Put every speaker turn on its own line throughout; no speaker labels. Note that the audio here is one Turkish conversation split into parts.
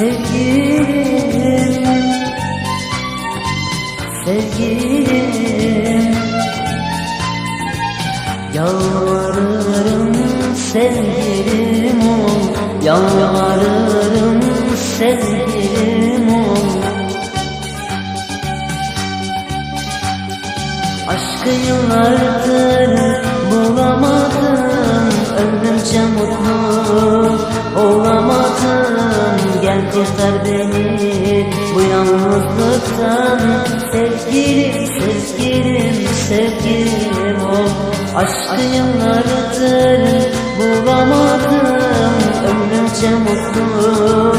Sevgilim Sevgilim. Yalvarırım sevgilim ol. Yalvarırım sevgilim ol. Aşkı yıllardır bulamadım Ömrümce mutlu kurtar beni bu yalnızlıktan Sevgilim, sevgilim, sevgilim. Ol Aşkı yıllardır bulamadım Ömrümce mutlu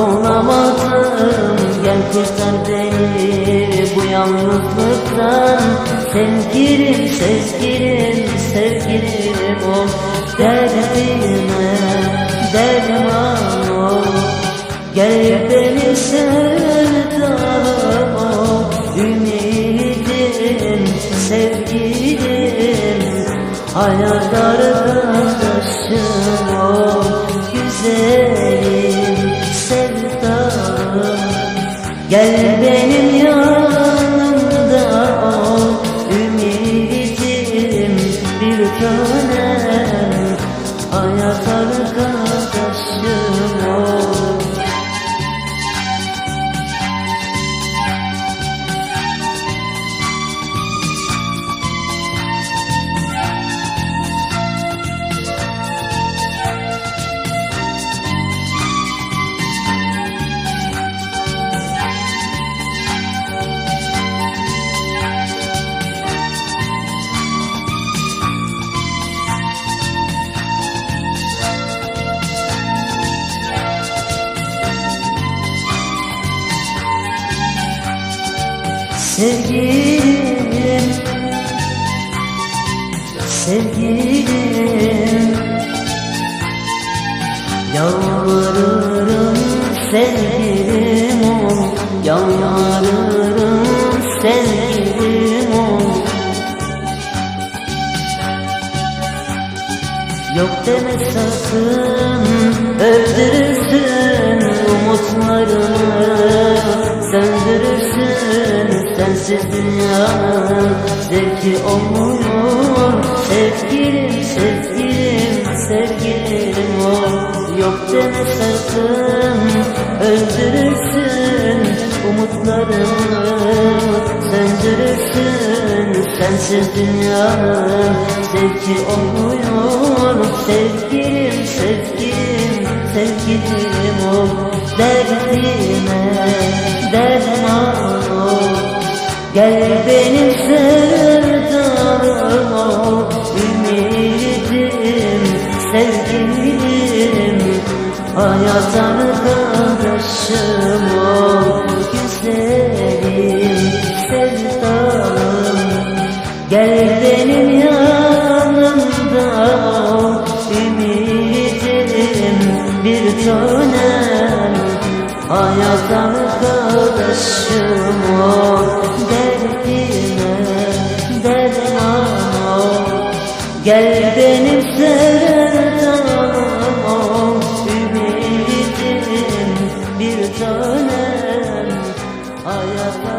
olamadım. Gel kurtar beni bu yalnızlıktan Sevgilim, sevgilim, sevgilim. Ol Derdime derman ol Gel benim sevdam ol Ümidim, sevgilim Hayat Sevgilim. Sevgilim. Yalvarırım sevgilim ol. Yalvarırım sevgilim ol. Yok deme sakın öldürürsün umutlarımı sensiz dünyanın zevki olmuyor. Sevgilim sevgilim sevgilim ol. Yok deme sakın öldürürsün umutlarımı. Söndürürsün sensiz dünyanın zevki olmuyor. Sevgilim sevgilim sevgilim ol. Derdime sevgilim Hayat arkadaşım ol. Güzelim sevdalım. Gel benim yanımda ol. Ümidim bir tanem. Hayat arkadaşım ol. Derdime derman ol. Gel benim söner hayata